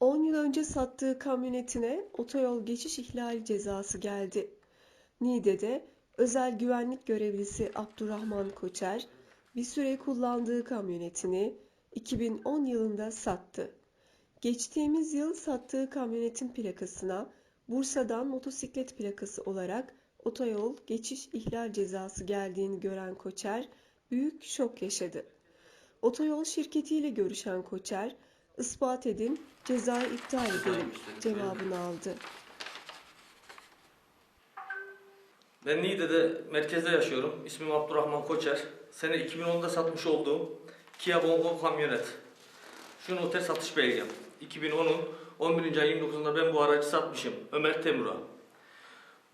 10 yıl önce sattığı kamyonetine otoyol geçiş ihlali cezası geldi. Niğde'de özel güvenlik görevlisi Abdurrahman Koçer bir süre kullandığı kamyonetini 2010 yılında sattı. Geçtiğimiz yıl sattığı kamyonetin plakasına Bursa'dan motosiklet plakası olarak otoyol geçiş ihlal cezası geldiğini gören Koçer büyük şok yaşadı. Otoyol şirketiyle görüşen Koçer, ispat edin, cezayı iptal edelim cevabını aldı. Ben Niğde'de merkezde yaşıyorum. İsmim Abdurrahman Koçer. Sene 2010'da satmış olduğum Kia Bongo kamyonet. Şu noter satış belgem. 2010'un 11. ay 29'unda ben bu aracı satmışım. Ömer Temur'a.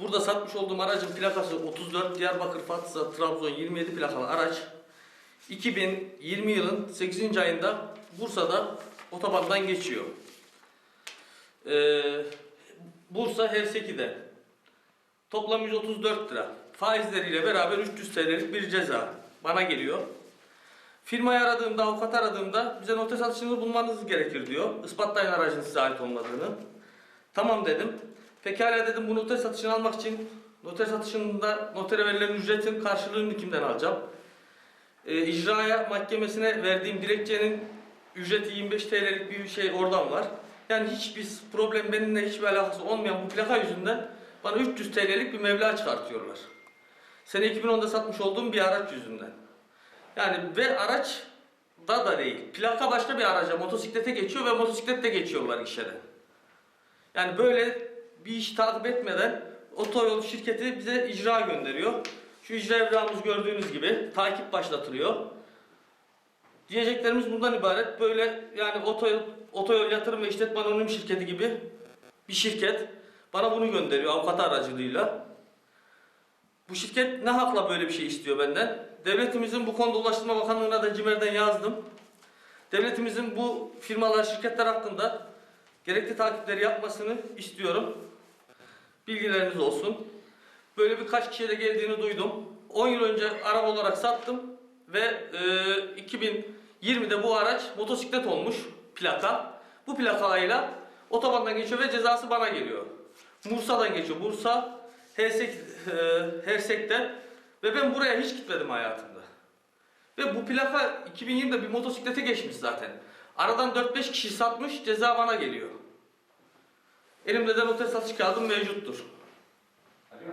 Burada satmış olduğum aracın plakası 34 Diyarbakır Fatsa Trabzon 27 plakalı araç. 2020 yılın 8. ayında Bursa'da otobandan geçiyor. Ee, Bursa Herseki'de. Toplam 134 lira. Faizleriyle beraber 300 TL'lik bir ceza bana geliyor. Firmayı aradığımda, avukat aradığımda bize noter satışını bulmanız gerekir diyor. Ispatlayın aracın size ait olmadığını. Tamam dedim. Pekala dedim bu noter satışını almak için noter satışında notere verilen ücretin karşılığını kimden alacağım? Ee, icraya mahkemesine verdiğim dilekçenin ücreti 25 TL'lik bir şey oradan var. Yani hiçbir problem benimle hiçbir alakası olmayan bu plaka yüzünden bana 300 TL'lik bir meblağ çıkartıyorlar. Sene 2010'da satmış olduğum bir araç yüzünden. Yani ve araç da da değil. Plaka başka bir araca, motosiklete geçiyor ve motosikletle geçiyorlar işe Yani böyle bir iş takip etmeden otoyol şirketi bize icra gönderiyor. Şu icra evrağımız gördüğünüz gibi takip başlatılıyor. Diyeceklerimiz bundan ibaret. Böyle yani otoyol, otoyol yatırım ve işletme anonim şirketi gibi bir şirket bana bunu gönderiyor avukat aracılığıyla. Bu şirket ne hakla böyle bir şey istiyor benden? Devletimizin bu konuda Ulaştırma Bakanlığı'na da CİMER'den yazdım. Devletimizin bu firmalar, şirketler hakkında gerekli takipleri yapmasını istiyorum. Bilgileriniz olsun. Böyle birkaç kişiye de geldiğini duydum. 10 yıl önce araba olarak sattım ve e, 2020'de bu araç motosiklet olmuş plaka. Bu plakayla otobandan geçiyor ve cezası bana geliyor. Bursa'dan geçiyor. Bursa Hersek, e, Hersek'te ve ben buraya hiç gitmedim hayatımda. Ve bu plaka 2020'de bir motosiklete geçmiş zaten. Aradan 4-5 kişi satmış, ceza bana geliyor. Elimde de noter satış kağıdım mevcuttur. Hadi